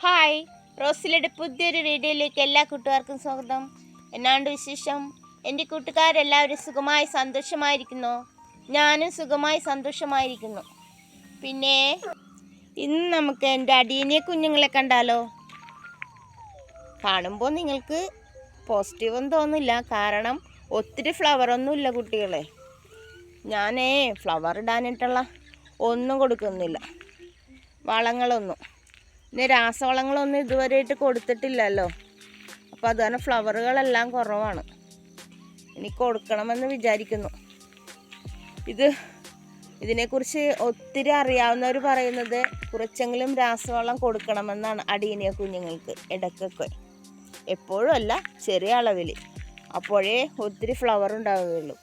Hi റോസിലയുടെ പുതിയൊരു വീഡിയോയിലേക്ക് എല്ലാ കൂട്ടുകാർക്കും സ്വാഗതം. എന്നാണ്ട് വിശേഷം? എന്റെ കൂട്ടുകാരെല്ലാവരും സുഖമായി സന്തോഷമായിരിക്കുന്നു. ഞാനും സുഖമായി സന്തോഷമായിരിക്കുന്നു. പിന്നെ? ഇന്ന് നമുക്ക് എന്റെ അടിയനെ കുഞ്ഞുങ്ങളെ കണ്ടാലോ? കാണുമ്പോൾ നിങ്ങൾക്ക് പോസിറ്റീവൊന്നും തോന്നില്ല. കാരണം ഒത്തിരി ഫ്ലവർ ഒന്നുമില്ല കുട്ടികളെ. ഞാനേ ഫ്ലവർ ഇടാനായിട്ടുള്ള ഒന്നും കൊടുക്കുന്നില്ല. വളങ്ങളൊന്നും. പിന്നെ രാസവളങ്ങളൊന്നും ഇതുവരെയായിട്ട് കൊടുത്തിട്ടില്ലല്ലോ. അപ്പോൾ അത് ഫ്ലവറുകളെല്ലാം കുറവാണ്. ഇനി കൊടുക്കണമെന്ന് വിചാരിക്കുന്നു. ഇത് ഇതിനെക്കുറിച്ച് ഒത്തിരി അറിയാവുന്നവർ പറയുന്നത് കുറച്ചെങ്കിലും രാസവളം കൊടുക്കണമെന്നാണ് അടിയനിയ കുഞ്ഞുങ്ങൾക്ക് ഇടയ്ക്കൊക്കെ. എപ്പോഴും അല്ല ചെറിയ അളവിൽ അപ്പോഴേ ഒത്തിരി ഫ്ലവർ ഉണ്ടാവുകയുള്ളൂ.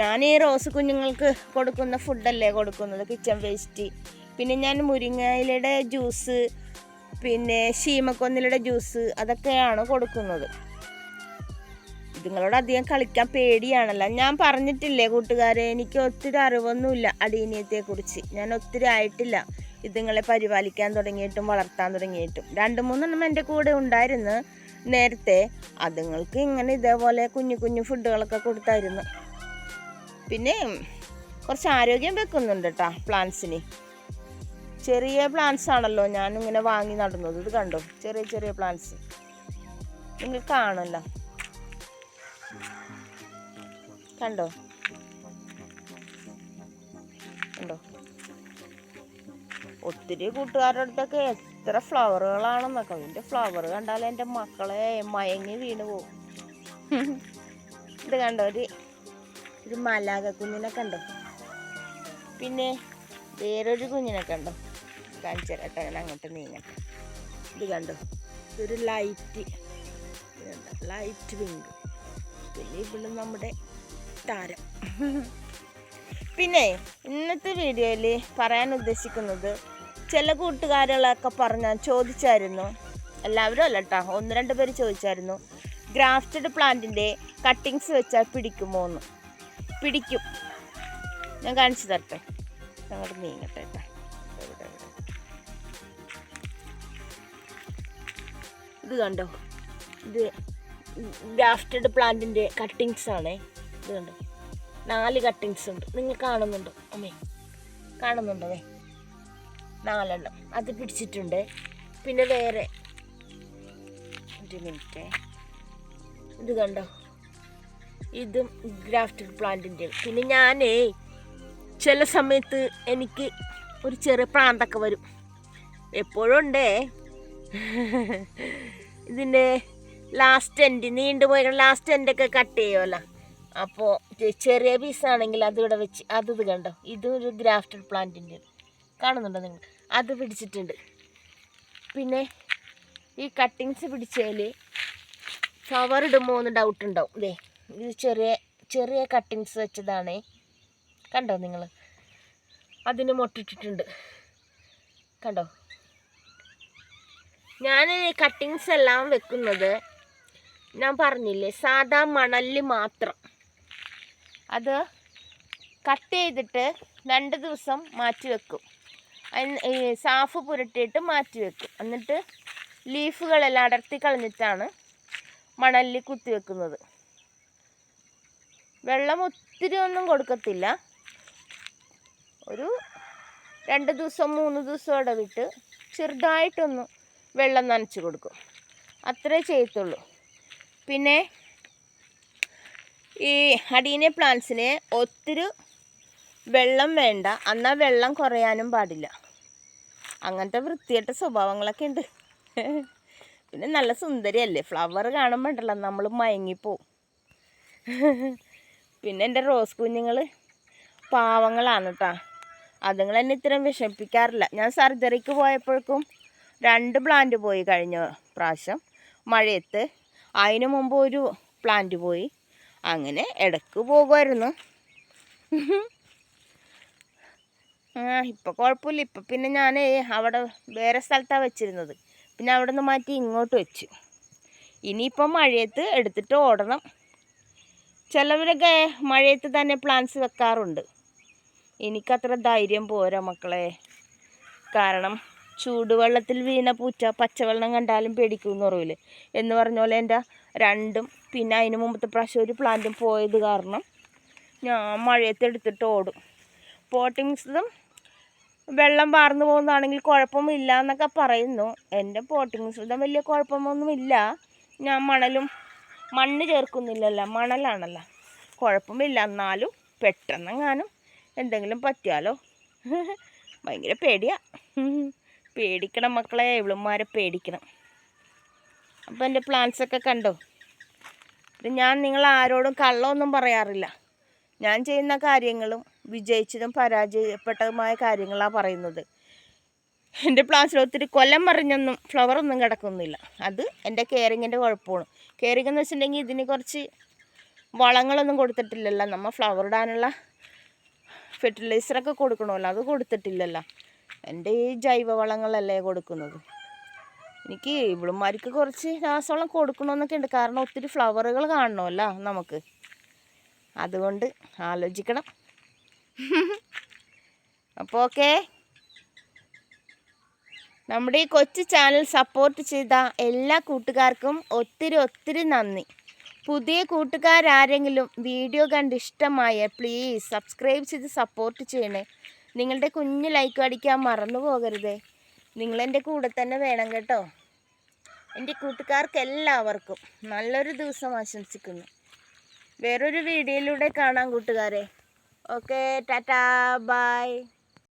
ഞാൻ ഈ റോസ് കുഞ്ഞുങ്ങൾക്ക് കൊടുക്കുന്ന ഫുഡല്ലേ കൊടുക്കുന്നത്? കിച്ചൺ വേസ്റ്റ് പിന്നെ ഞാൻ മുരിങ്ങയിലയുടെ ജ്യൂസ് പിന്നെ ശീമക്കൊന്നിലയുടെ ജ്യൂസ് അതൊക്കെയാണ് കൊടുക്കുന്നത്. ഇതുങ്ങളോട് അധികം കളിക്കാൻ പേടിയാണല്ലോ. ഞാൻ പറഞ്ഞിട്ടില്ലേ കൂട്ടുകാരെ എനിക്ക് ഒത്തിരി അറിവൊന്നുമില്ല അടീനിയത്തെക്കുറിച്ച്. ഞാൻ ഒത്തിരി ആയിട്ടില്ല ഇതുങ്ങളെ പരിപാലിക്കാൻ തുടങ്ങിയിട്ടും വളർത്താൻ തുടങ്ങിയിട്ടും. രണ്ട് മൂന്നെണ്ണം എന്റെ കൂടെ ഉണ്ടായിരുന്നു നേരത്തെ. അതുങ്ങൾക്ക് ഇങ്ങനെ ഇതേപോലെ കുഞ്ഞു കുഞ്ഞു ഫുഡുകളൊക്കെ കൊടുത്തായിരുന്നു. പിന്നെ കുറച്ച് ആരോഗ്യം വെക്കുന്നുണ്ട് കേട്ടോ പ്ലാന്റ്സിന്. ചെറിയ പ്ലാന്റ്സ് ആണല്ലോ ഞാൻ ഇങ്ങനെ വാങ്ങി നടുന്നത്. ഇത് കണ്ടോ? ചെറിയ ചെറിയ പ്ലാന്റ്സ് നിങ്ങൾ കാണല്ലോ കണ്ടോ? കണ്ടോ? ഒത്തിരി കൂട്ടുകാരുടെ അടുത്തൊക്കെ എത്ര ഫ്ലവറുകളാണെന്നൊക്കെ അതിന്റെ ഫ്ലവർ കണ്ടാൽ എന്റെ മക്കളെ മയങ്ങി വീണ് പോകും ഇത് കണ്ടോ? ഒരു ഒരു മലാക കുഞ്ഞിനെ കണ്ടോ? പിന്നെ വേറൊരു കുഞ്ഞിനെ കണ്ടോ? കാണിച്ചു തരട്ടെ ഞാൻ അങ്ങോട്ട് നീങ്ങട്ടെ. ഇത് കണ്ടോ? ഇതൊരു ലൈറ്റ് ലൈറ്റ് പിങ്ക് പിന്നെ ഇവിടെ നമ്മുടെ താരം. പിന്നെ ഇന്നത്തെ വീഡിയോയിൽ പറയാൻ ഉദ്ദേശിക്കുന്നത് ചില കൂട്ടുകാരുകളൊക്കെ പറഞ്ഞാൽ ചോദിച്ചായിരുന്നു. എല്ലാവരും അല്ല കേട്ടോ ഒന്ന് രണ്ട് പേര് ചോദിച്ചായിരുന്നു. ഗ്രാഫ്റ്റഡ് പ്ലാന്റിന്റെ കട്ടിങ്സ് വെച്ചാൽ പിടിക്കുമോ എന്ന് പിടിക്കും. ഞാൻ കാണിച്ചു തരട്ടെ. ഞങ്ങൾ നീങ്ങട്ടെ കേട്ടോ ഇത് കണ്ടോ ഇത് ഗ്രാഫ്റ്റഡ് പ്ലാന്റിന്റെ കട്ടിങ്സ് ആണേ. ഇത് കണ്ടോ നാല് കട്ടിങ്സ് ഉണ്ട്. നിങ്ങൾ കാണുന്നുണ്ടോ? അമ്മേ കാണുന്നുണ്ടോ അതെ നാലെണ്ണം. അത് പിടിച്ചിട്ടുണ്ട്. പിന്നെ വേറെ ഒരു മിനിറ്റ്. ഇത് കണ്ടോ? ഇതും ഗ്രാഫ്റ്റഡ് പ്ലാന്റിന്റെ പിന്നെ ഞാനേ ചില സമയത്ത് എനിക്ക് ഒരു ചെറിയ പ്രാന്തൊക്കെ വരും. എപ്പോഴും ഉണ്ടേ. ഇതിന്റെ ലാസ്റ്റ് എൻഡ് നീണ്ടുപോയ ലാസ്റ്റ് എൻഡൊക്കെ കട്ട് ചെയ്യുമല്ലോ അപ്പോൾ ചെറിയ പീസാണെങ്കിൽ അതിവിടെ വെച്ച് അത് ഇത് കണ്ടോ? ഇതും ഒരു ഗ്രാഫ്റ്റഡ് പ്ലാന്റിന്റെ കാണുന്നുണ്ടോ നിങ്ങൾ? അത് പിടിച്ചിട്ടുണ്ട്. പിന്നെ ഈ കട്ടിങ്സ് പിടിച്ചതിൽ ഫ്ലവർ ഇടുമ്പോൾ ഒന്ന് ഡൗട്ട് ഉണ്ടാവും. ഇതേ ഇത് ചെറിയ ചെറിയ കട്ടിങ്സ് വെച്ചതാണ്. കണ്ടോ നിങ്ങൾ? അതിന് മുട്ടിട്ടിട്ടുണ്ട്. കണ്ടോ? ഞാൻ കട്ടിങ്സ് എല്ലാം വെക്കുന്നത് ഞാൻ പറഞ്ഞില്ലേ സാധാ മണലിൽ മാത്രം. അത് കട്ട് ചെയ്തിട്ട് രണ്ട് ദിവസം മാറ്റി വെക്കും. സാഫ് പുരട്ടിയിട്ട് മാറ്റി വെക്കും. എന്നിട്ട് ലീഫുകളെല്ലാം അടർത്തി കളഞ്ഞിട്ടാണ് മണലിൽ കുത്തി വെക്കുന്നത്. വെള്ളം ഒത്തിരി ഒന്നും കൊടുക്കത്തില്ല. ഒരു രണ്ട് ദിവസം മൂന്ന് ദിവസം ഇടവിട്ട് ചെറുതായിട്ടൊന്ന് വെള്ളം നനച്ച് കൊടുക്കും. അത്രേ ചെയ്യത്തുള്ളൂ. പിന്നെ ഈ അടീനെ പ്ലാന്റ്സിന് ഒത്തിരി വെള്ളം വേണ്ട. എന്നാൽ വെള്ളം കുറയാനും പാടില്ല. അങ്ങനത്തെ വൃത്തിയായിട്ട സ്വഭാവങ്ങളൊക്കെ ഉണ്ട്. പിന്നെ നല്ല സുന്ദരിയല്ലേ? ഫ്ലവർ കാണുമ്പോൾ ഉണ്ടല്ലോ നമ്മൾ മയങ്ങിപ്പോവും. പിന്നെ എന്റെ റോസ് കുഞ്ഞുങ്ങൾ പാവങ്ങളാണ് കേട്ടോ അതുങ്ങൾ എന്നെ ഇത്രയും വിഷമിപ്പിക്കാറില്ല. ഞാൻ സർജറിക്ക് പോയപ്പോഴേക്കും രണ്ട് പ്ലാന്റ് പോയി കഴിഞ്ഞ പ്രാവശ്യം. മഴയത്ത് അതിന് മുമ്പ് ഒരു പ്ലാന്റ് പോയി. അങ്ങനെ ഇടയ്ക്ക് പോകുമായിരുന്നു ഇപ്പം കുഴപ്പമില്ല. ഇപ്പം പിന്നെ ഞാൻ അവിടെ വേറെ സ്ഥലത്താണ് വെച്ചിരുന്നത്. പിന്നെ അവിടെ നിന്ന് മാറ്റി ഇങ്ങോട്ട് വെച്ചു. ഇനിയിപ്പം മഴയത്ത് എടുത്തിട്ട് ഓടണം. ചിലവരൊക്കെ മഴയത്ത് തന്നെ പ്ലാന്റ്സ് വെക്കാറുണ്ട്. എനിക്കത്ര ധൈര്യം പോരാ മക്കളെ. കാരണം ചൂടുവെള്ളത്തിൽ വീണ പൂച്ച പച്ചവെള്ളം കണ്ടാലും പേടിക്കുമെന്ന് പറയൂലേ. എന്ന് പറഞ്ഞ പോലെ എന്റെ രണ്ടും പിന്നെ അതിന് മുമ്പത്തെ പ്രാവശ്യം ഒരു പ്ലാന്റും പോയത് കാരണം ഞാൻ മഴയത്ത് എടുത്തിട്ട് ഓടും. മിശ്രിതം വെള്ളം വാർന്നു പോകുന്നതാണെങ്കിൽ കുഴപ്പമില്ല എന്നൊക്കെ പറയുന്നു. എന്റെ പോട്ടിംഗ് മിശ്രിതം വലിയ കുഴപ്പമൊന്നുമില്ല. ഞാൻ മണലും മണ്ണ് ചേർക്കുന്നില്ലല്ലോ മണലാണല്ലോ. കുഴപ്പമില്ല എന്നാലും പെട്ടെന്നെങ്ങാനും എന്തെങ്കിലും പറ്റിയാലോ? ഭയങ്കര പേടിയാ. പേടിക്കണം മക്കളെ ഇവളുമാരെ പേടിക്കണം. അപ്പോൾ എന്റെ പ്ലാൻസൊക്കെ കണ്ടോ? ഇത് ഞാൻ നിങ്ങൾ ആരോടും കള്ളമൊന്നും പറയാറില്ല. ഞാൻ ചെയ്യുന്ന കാര്യങ്ങളും വിജയിച്ചതും പരാജയപ്പെട്ടതുമായ കാര്യങ്ങളാണ് പറയുന്നത്. എന്റെ പ്ലാന്റ്സിൽ ഒത്തിരി കൊല്ലം മറിഞ്ഞൊന്നും ഫ്ലവർ ഒന്നും കിടക്കുന്നില്ല. അത് എന്റെ കെയറിങ്ങിന്റെ കുഴപ്പമാണ്. കെയറിംഗ് എന്ന് വെച്ചിട്ടുണ്ടെങ്കിൽ ഇതിന് കുറച്ച് വളങ്ങളൊന്നും കൊടുത്തിട്ടില്ലല്ലോ. നമ്മൾ ഫ്ലവർ ഇടാനുള്ള ഫെർട്ടിലൈസറൊക്കെ കൊടുക്കണമല്ലോ. അത് കൊടുത്തിട്ടില്ലല്ലോ. എന്റെ ഈ ജൈവ വളങ്ങളല്ലേ കൊടുക്കുന്നത്. എനിക്ക് ഇവിടുമാർക്ക് കുറച്ച് രാസവളം കൊടുക്കണമെന്നൊക്കെ ഉണ്ട് കാരണം ഒത്തിരി ഫ്ലവറുകൾ കാണണമല്ലോ നമുക്ക്. അതുകൊണ്ട് ആലോചിക്കണം. അപ്പോൾ ഓക്കെ. നമ്മുടെ ഈ കൊച്ചു ചാനൽ സപ്പോർട്ട് ചെയ്ത എല്ലാ കൂട്ടുകാർക്കും ഒത്തിരി ഒത്തിരി നന്ദി. പുതിയ കൂട്ടുകാരാരെങ്കിലും വീഡിയോ കണ്ട് ഇഷ്ടമായ പ്ലീസ് സബ്സ്ക്രൈബ് ചെയ്ത് സപ്പോർട്ട് ചെയ്യണേ. നിങ്ങളുടെ കുഞ്ഞ് ലൈക്ക് അടിക്കാൻ മറന്നു പോകരുതേ. നിങ്ങളെന്റെ കൂടെ തന്നെ വേണം കേട്ടോ. എന്റെ കൂട്ടുകാർക്ക് എല്ലാവർക്കും നല്ലൊരു ദിവസം ആശംസിക്കുന്നു. വേറൊരു വീഡിയോയിലൂടെ കാണാം കൂട്ടുകാരെ. Okay tata bye